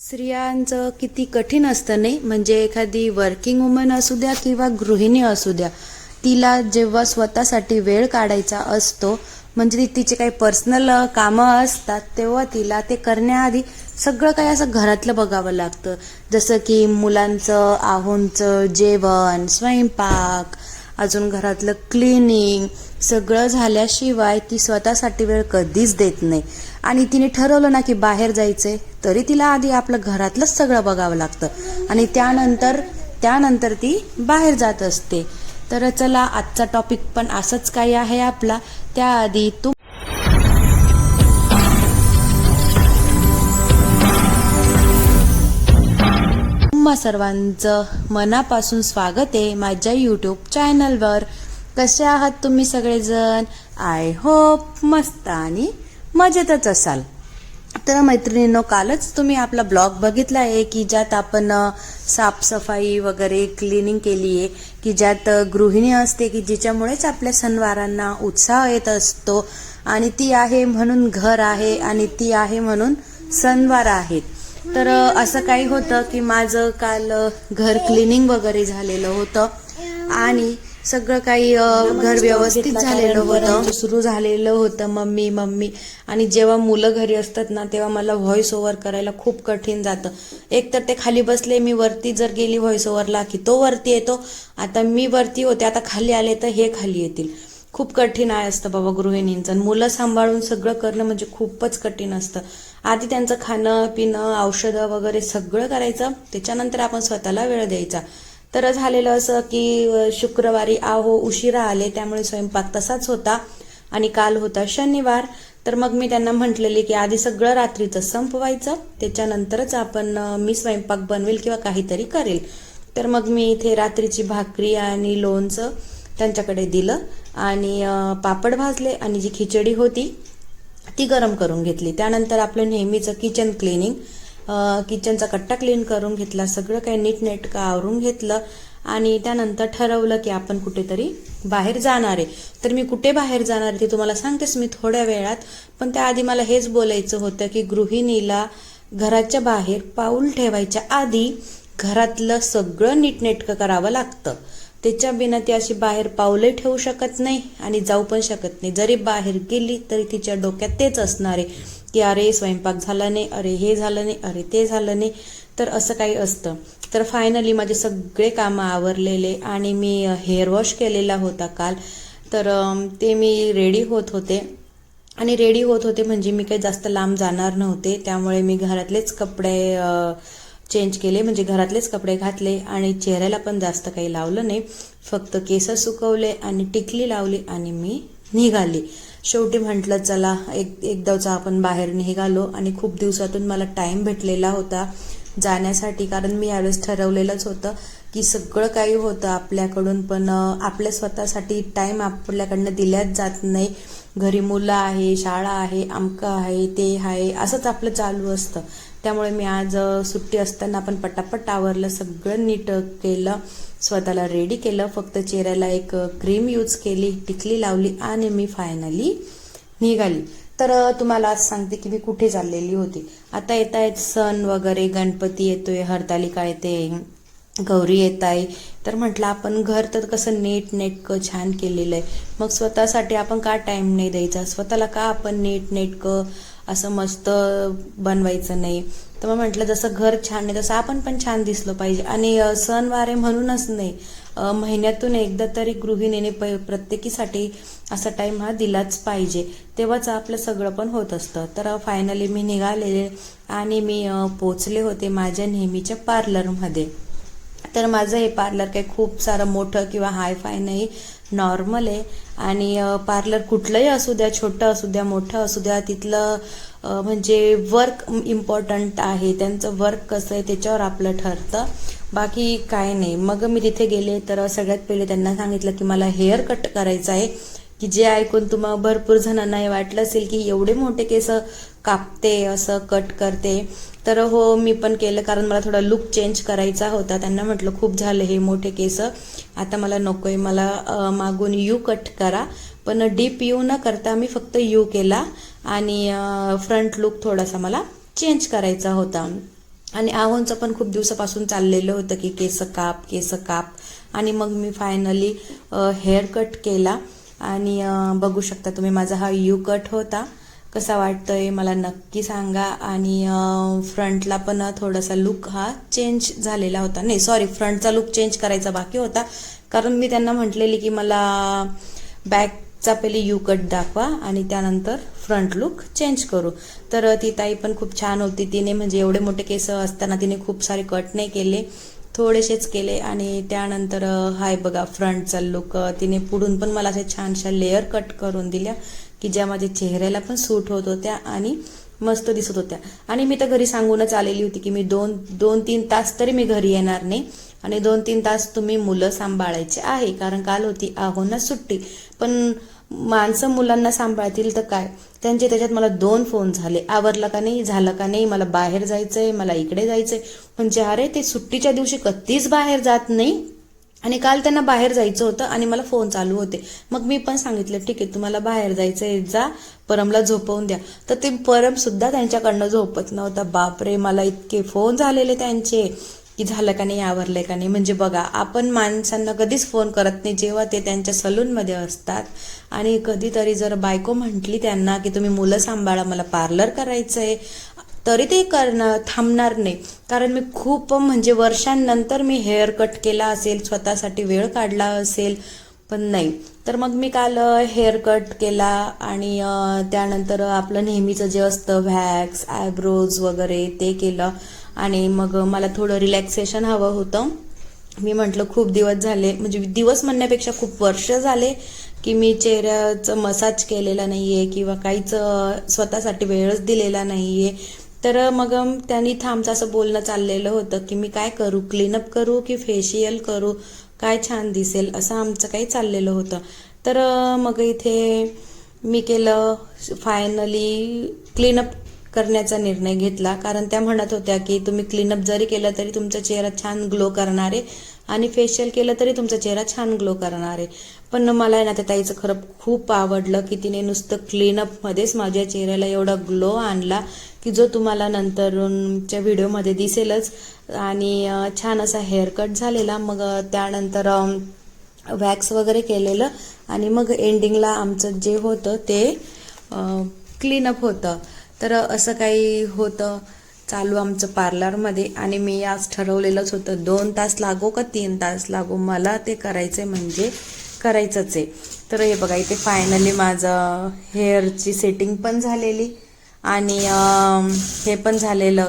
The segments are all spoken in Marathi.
स्त्रियांचं किती कठीण असतं नाही? म्हणजे एखादी वर्किंग वुमन असू द्या किंवा गृहिणी असू द्या तिला जेव्हा स्वतःसाठी वेळ काढायचा असतो म्हणजे ती तिचे काही पर्सनल कामं असतात तेव्हा तिला ते करण्याआधी सगळं काही असं घरातलं बघावं लागतं. जसं की मुलांचं आहोंचं जेवण स्वयंपाक अजून घरातलं क्लिनिंग सगळं झाल्याशिवाय ती स्वतःसाठी वेळ कधीच देत नाही. आणि तिने ठरवलं ना की बाहेर जायचंय तरी तिला आधी आपलं घरातलंच सगळं बघावं लागतं. आणि त्यानंतर त्यानंतर ती बाहेर जात असते. तर चला आजचा टॉपिक पण असंच काही आहे आपला. त्याआधी तू तुम्हा सर्वांचं मनापासून स्वागत आहे माझ्या यूट्यूब चॅनलवर कसे आहात तुम्ही सगळेजण? आय होप मस्त आणि मजेतच असाल. तर मैत्रिणींनो कालच तुम्ही आपला ब्लॉग बघितला आहे की ज्यात आपण साफसफाई वगैरे क्लिनिंग केली आहे की ज्यात गृहिणी असते की जिच्यामुळेच आपल्या सणवारांना उत्साह येत असतो आणि ती आहे म्हणून घर आहे आणि ती आहे म्हणून सणवार आहेत. तर असं काही होतं की माझं काल घर क्लिनिंग वगैरे झालेलं होतं. आणि सगळं काही घर व्यवस्थित झालेलं होतं. सुरू झालेलं होतं मम्मी मम्मी. आणि जेव्हा मुलं घरी असतात ना तेव्हा मला व्हॉइस ओव्हर करायला खूप कठीण जातं. एक तर ते खाली बसले मी वरती जर गेली व्हॉइस ओव्हरला की तो वरती येतो. आता मी वरती होते आता खाली आले तर हे खाली येतील. खूप कठीण आहे असतं बाबा गृहिणींचं. मुलं सांभाळून सगळं करणं म्हणजे खूपच कठीण असतं. आधी त्यांचं खाणं पिणं औषधं वगैरे सगळं करायचं. त्याच्यानंतर आपण स्वतःला वेळ द्यायचा. तर झालेलं असं की शुक्रवारी आहो उशिरा आले त्यामुळे स्वयंपाक तसाच होता आणि काल होता शनिवार. तर मग मी त्यांना म्हटलेली की आधी सगळं रात्रीचं संपवायचं. त्याच्यानंतरच आपण मी स्वयंपाक बनवेल किंवा काहीतरी करेल. तर मग मी इथे रात्रीची भाकरी आणि लोणचं त्यांच्याकडे दिलं आणि पापड भाजले आणि जी खिचडी होती ती गरम करून घेतली. त्यानंतर आपलं नेहमीचं किचन क्लिनिंग किचनचा कट्टा क्लीन करून घेतला. सगळं काही नीटनेटकं आवरून घेतलं. आणि त्यानंतर ठरवलं की आपण कुठेतरी बाहेर जाणार आहे. तर मी कुठे बाहेर जाणार आहे ते तुम्हाला सांगतेच मी थोड्या वेळात. पण त्याआधी मला हेच बोलायचं होतं की गृहिणीला घराच्या बाहेर पाऊल ठेवायच्या आधी घरातलं सगळं नीटनेटकं करावं लागतं. त्याच्या बिना ती अशी बाहेर पावले ठेवू शकत नाही आणि जाऊ पण शकत नाही. जरी बाहेर गेली तरी तिच्या डोक्यात तेच असणार आहे की अरे स्वयंपाक झाला नाही अरे हे झालं नाही अरे ते झालं नाही. तर असं काही असतं. तर फायनली माझे सगळे कामं आवरलेले आणि मी हेअर वॉश केलेला होता काल. तर ते मी रेडी होत होते. आणि रेडी होत होते म्हणजे मी काही जास्त लांब जाणार नव्हते. त्यामुळे मी घरातलेच कपडे चेंज केले म्हणजे घरातलेच कपडे घातले आणि चेहऱ्याला पण जास्त काही लावलं नाही. फक्त केस सुकवले आणि टिकली लावली आणि मी निघाली. शेवटी म्हटलं चला एक एकदाचा आपण बाहेर निघालो आणि खूप दिवसातून मला टाईम भेटलेला होता जाण्यासाठी कारण मी यावेळेस ठरवलेलंच होतं की सगळं काही होतं आपल्याकडून पण आपल्या स्वतःसाठी टाईम आपल्याकडनं दिल्याच जात नाही. घरी मुलं आहे शाळा आहे आमकं आहे ते आहे असंच आपलं चालू असतं. त्यामुळे मी आज सुट्टी असताना आपण पटापट आवरलं सगळं नीट केलं स्वतःला रेडी केलं फक्त चेहऱ्याला एक क्रीम यूज केली टिकली लावली आणि मी फायनली निघाली. तर तुम्हाला आज सांगते की मी कुठे चाललेली होती. आता येत आहेत सण वगैरे गणपती येतोय हरतालिका येते गौरी येत आहे तर म्हटलं आपण घर तर कसं नीट नेटकं छान केलेलं आहे. मग स्वतःसाठी आपण का टाईम नाही द्यायचा? स्वतःला का आपण नीट नेटकं असं मस्त बनवायचं नाही. तर मग म्हटलं जसं घर छान आहे तसं आपण पण छान दिसलो पाहिजे. आणि अ, सणवारे म्हणूनच नाही महिन्यातून एकदा तरी गृहिणीने प प्रत्येकीसाठी असा टाइम हा दिलाच पाहिजे. तेव्हाच आपलं सगळं पण होत असतं. तर फायनली मी निघालेले आणि मी पोचले होते माझ्या नेहमीच्या पार्लरमध्ये तर माझं हे पार्लर काही खूप सारं मोठं किंवा हाय फाय नाही नॉर्मल आहे. आणि पार्लर कुठलंही असू द्या छोटं असू द्या मोठं असू द्या तिथलं म्हणजे वर्क इम्पॉर्टंट आहे. त्यांचं वर्क कसं आहे त्याच्यावर आपलं ठरतं. बाकी काय नाही. मग मी तिथे गेले तर सगळ्यात पहिले त्यांना सांगितलं की मला हेअर कट करायचं आहे. की जे ऐकून तुम्हाला भरपूर जणांना हे वाटलं असेल की एवढे मोठे केस कापते असं कट करते. तर हो मी पण केलं कारण मला थोडा लुक चेंज करायचा होता. त्यांना म्हटलं खूप झालं हे मोठे केस. आता मला नकोय. मला मागून यू कट करा. पण डीप यू न करता मी फक्त यू केला आणि फ्रंट लुक थोडासा मला चेंज करायचा होता. आणि आव्हानचं पण खूप दिवसापासून चाललेलं होतं की केस काप केस काप. आणि मग मी फायनली हेअर कट केला. आणि बघू शकता तुम्ही माझा हा यू कट होता. कसा वाटतोय मला नक्की सांगा. आणि फ्रंटला पण थोडासा लुक हा चेंज झालेला होता. नाही सॉरी फ्रंटचा लुक चेंज करायचा बाकी होता. कारण मी त्यांना म्हटलेली की मला बॅकचा पहिले यू कट दाखवा आणि त्यानंतर फ्रंट लुक चेंज करू. तर ती ताई पण खूप छान होती. तिने म्हणजे एवढे मोठे केस असताना तिने खूप सारे कट नाही केले. थोडेसेच केले आणि त्यानंतर हाय बघा फ्रंटचा लुक तिने पुढून पण मला अशा छानशा लेअर कट करून दिल्या की ज्या माझ्या चेहऱ्याला पण सूट होत होत्या आणि मस्त दिसत होत्या. आणि मी तर घरी सांगूनच आलेली होती की मी दोन दोन तीन तास तरी मी घरी येणार नाही आणि दोन तीन तास तुम्ही मुलं सांभाळायचे आहे कारण काल होती आहो ना सुट्टी. पण माणसं मुलांना सांभाळतील तर काय? त्यांचे त्याच्यात मला दोन फोन झाले. आवरलं का नाही झालं का नाही मला बाहेर जायचं आहे मला इकडे जायचं आहे म्हणजे अरे ते सुट्टीच्या दिवशी कधीच बाहेर जात नाही आणि काल त्यांना बाहेर जायचं होतं आणि मला फोन चालू होते. मग मी पण सांगितलं ठीक आहे तुम्हाला बाहेर जायचं आहे जा परमला झोपवून द्या. तर ते परम सुद्धा त्यांच्याकडनं झोपत नव्हता. बापरे मला इतके फोन झालेले त्यांचे. की झालं का नाही आवरलंय का नाही. म्हणजे बघा आपण माणसांना कधीच फोन करत नाही. जेव्हा ते त्यांच्या सलूनमध्ये असतात आणि कधीतरी जर बायको म्हटली त्यांना की तुम्ही मुलं सांभाळा मला पार्लर करायचं आहे तरी ते करणं थांबणार नाही. कारण मी खूप म्हणजे वर्षांनंतर मी हेअर कट केला असेल स्वतःसाठी वेळ काढला असेल पण नाही. तर मग मी काल हेअर कट केला आणि त्यानंतर आपलं नेहमीचं जे असतं व्हॅक्स आयब्रोज वगैरे ते केलं. आणि मग मला थोडं रिलॅक्सेशन हवं होतं. मी म्हटलं खूप दिवस झाले म्हणजे दिवस म्हणण्यापेक्षा खूप वर्ष झाले की मी चेहऱ्याचं मसाज केलेला नाही आहे किंवा काहीच स्वतःसाठी वेळच दिलेला नाही आहे तर मग त्यांनी इथं आमचं असं बोलणं चाललेलं होतं की मी काय करू? क्लीनअप करू की फेशियल करू? काय छान दिसेल? असं आमचं काही चाललेलं होतं. तर मग इथे मी केलं फायनली क्लीनअप करण्याचा निर्णय घेतला. कारण त्या म्हणत होत्या की तुम्ही क्लीनअप जरी केलं तरी तुमचा चेहरा छान ग्लो करणार आहे आणि फेशियल केलं तरी तुमचा चेहरा छान ग्लो करणार आहे. पण मला आहे ना त्या ताईचं खरं खूप आवडलं की तिने नुसतं क्लीनअपमध्येच माझ्या चेहऱ्याला एवढा ग्लो आणला की जो तुम्हाला नंतरच्या व्हिडिओमध्ये दिसेलच. आणि छान असा हेअरकट झालेला. मग त्यानंतर वॅक्स वगैरे केलेलं. आणि मग एंडिंगला आमचं जे होतं ते क्लीनअप होतं. तर असं काही होतं. चालू आमचं पार्लरमध्ये आणि मी आज ठरवलेलंच होतं दोन तास लागो का तीन तास लागो? मला ते करायचं म्हणजे करायचंच आहे. तर हे बघा इथे फायनली माझं हेअरची सेटिंग पण झालेली आणि हे पण झालेलं.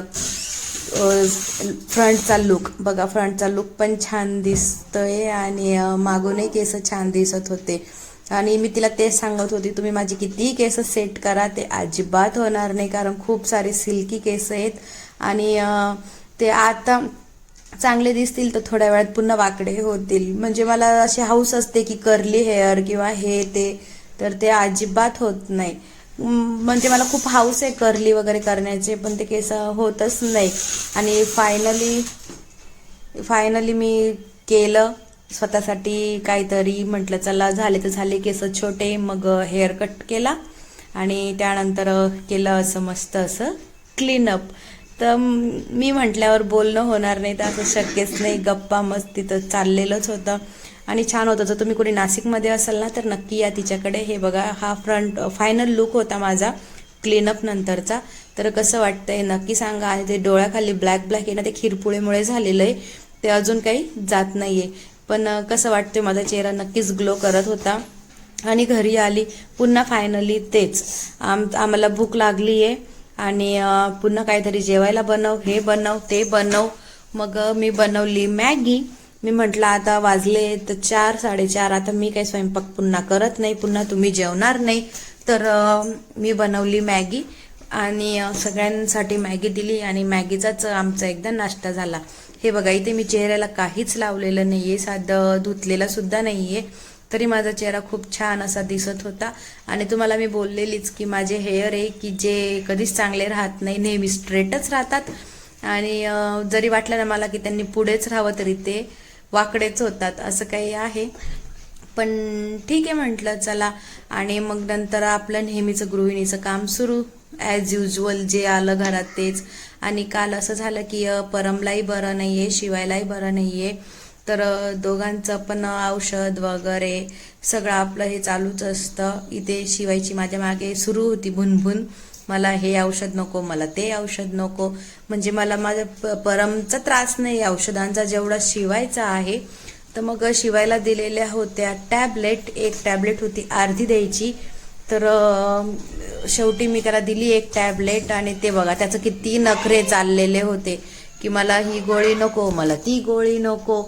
फ्रंटचा लुक बघा फ्रंटचा लुक पण छान दिसतोय आणि मागूनही केस छान दिसत होते. आणि मी तिला तेच सांगत होती तुम्ही माझी कितीही केस सेट करा ते अजिबात होणार नाही कारण खूप सारे सिल्की केस आहेत. आणि ते आता चांगले दिसतील तर थोड्या वेळात पुन्हा वाकडे होतील. म्हणजे मला अशी हाऊस असते की कर्ली हेअर किंवा हे ते तर ते अजिबात होत नाही. म्हणजे मला खूप हाऊस आहे कर्ली वगैरे करण्याचे पण ते केस होतच नाही. आणि फायनली फायनली मी केलं. स्वतःसाठी काहीतरी म्हटलं चला झाले तर झाले केस छोटे मग हेअर कट केला आणि त्यानंतर केलं असं मस्त असं क्लीनअप तर मी म्हटल्यावर बोलणं होणार नाही तर असं शक्यच नाही गप्पा मस्ती तर चाललेलंच होतं. आणि छान होतं जर तुम्ही कोणी नाशिकमध्ये असाल ना तर नक्की या तिच्याकडे. हे बघा हा फ्रंट फायनल लुक होता माझा क्लीनअप नंतरचा. तर कसं वाटतंय नक्की सांगा. आणि ते डोळ्याखाली ब्लॅक ब्लॅक आहे ना ते खिरपुळेमुळे झालेलं आहे. ते अजून काही जात नाही आहे पण कसं वाटतंय माझा चेहरा नक्कीच ग्लो करत होता. आणि घरी आली पुन्हा फायनली तेच. आम आम्हाला भूक लागली आहे आणि पुन्हा काहीतरी जेवायला बनव हे बनव ते बनव. मग मी बनवली मॅगी. मी म्हटलं आता वाजले तर चार साडेचार. आता मी काही स्वयंपाक पुन्हा करत नाही. पुन्हा तुम्ही जेवणार नाही. तर मी बनवली मॅगी. आणि सगळ्यांसाठी मॅगी दिली. आणि मॅगीचाच आमचा एकदा नाश्ता झाला. हे बघा इथे मी चेहऱ्याला काहीच लावलेलं नाही आहे साधं धुतलेलासुद्धा सुद्धा आहे तरी माझा चेहरा खूप छान असा दिसत होता. आणि तुम्हाला मी बोललेलीच की माझे हेअर आहे की जे कधीच चांगले राहत नाही नेहमी स्ट्रेटच राहतात. आणि जरी वाटलं ना मला की त्यांनी पुढेच राहावं तरी ते वाकडेच होतात असं काही आहे. पण ठीक आहे म्हटलं चला. आणि मग नंतर आपलं नेहमीचं गृहिणीचं काम सुरू. ॲज युजल जे आलं घरात तेच. आणि काल असं झालं की परमलाही बरं नाही आहे शिवायलाही बरं नाही आहे तर दोघांचं पण औषध वगैरे सगळं आपलं हे चालूच असतं. इथे शिवायची माझ्या मागे सुरू होती भुनभुन. मला हे औषध नको मला ते औषध नको. म्हणजे मला माझ्या प- परमचा त्रास नाही औषधांचा जेवढा शिवायचा आहे. तर मग शिवायला दिलेल्या होत्या टॅबलेट. एक टॅबलेट होती अर्धी द्यायची. तर शेवटी मी त्याला दिली एक टॅबलेट आणि ते बघा त्याचं किती नखरे चाललेले होते की मला ही गोळी नको मला ती गोळी नको.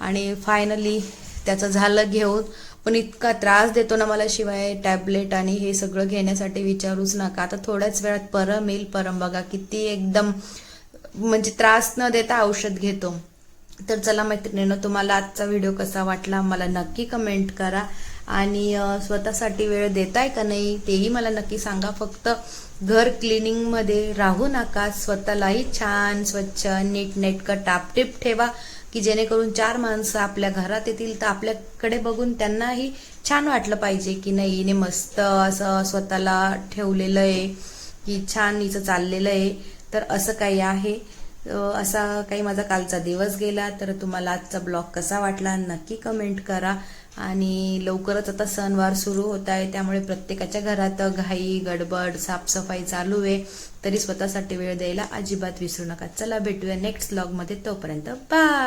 आणि फायनली त्याचं झालं घेऊन. पण इतका त्रास देतो ना मला शिवाय टॅबलेट आणि हे सगळं घेण्यासाठी विचारूच नका. आता थोड्याच वेळात परम येईल परम बघा किती एकदम म्हणजे त्रास न देता औषध घेतो. तर चला मैत्रिणीनं तुम्हाला आजचा व्हिडिओ कसा वाटला? मला नक्की कमेंट करा. आणि स्वतःसाठी वेळ देताय का नाही तेही मला नक्की सांगा. फक्त घर क्लिनिंगमध्ये राहू नका. स्वतःलाही छान स्वच्छ नीटनेटकं टापटीप ठेवा की जेणेकरून चार माणसं आपल्या घरात येतील तर आपल्याकडे बघून त्यांनाही छान वाटलं पाहिजे की नाही हिने मस्त असं स्वतःला ठेवलेलं आहे की छान हिचं चाललेलं आहे. तर असं काही आहे. असा काही माझा कालचा दिवस गेला तर तुम्हाला आजचा ब्लॉग कसा वाटला नक्की कमेंट करा. आणि लवकरच आता सणवार सुरू होत आहे त्यामुळे प्रत्येकाच्या घरात घाई गडबड साफसफाई चालू आहे. तरी स्वतःसाठी वेळ द्यायला अजिबात विसरू नका. चला भेटूया नेक्स्ट ब्लॉगमध्ये तोपर्यंत बाय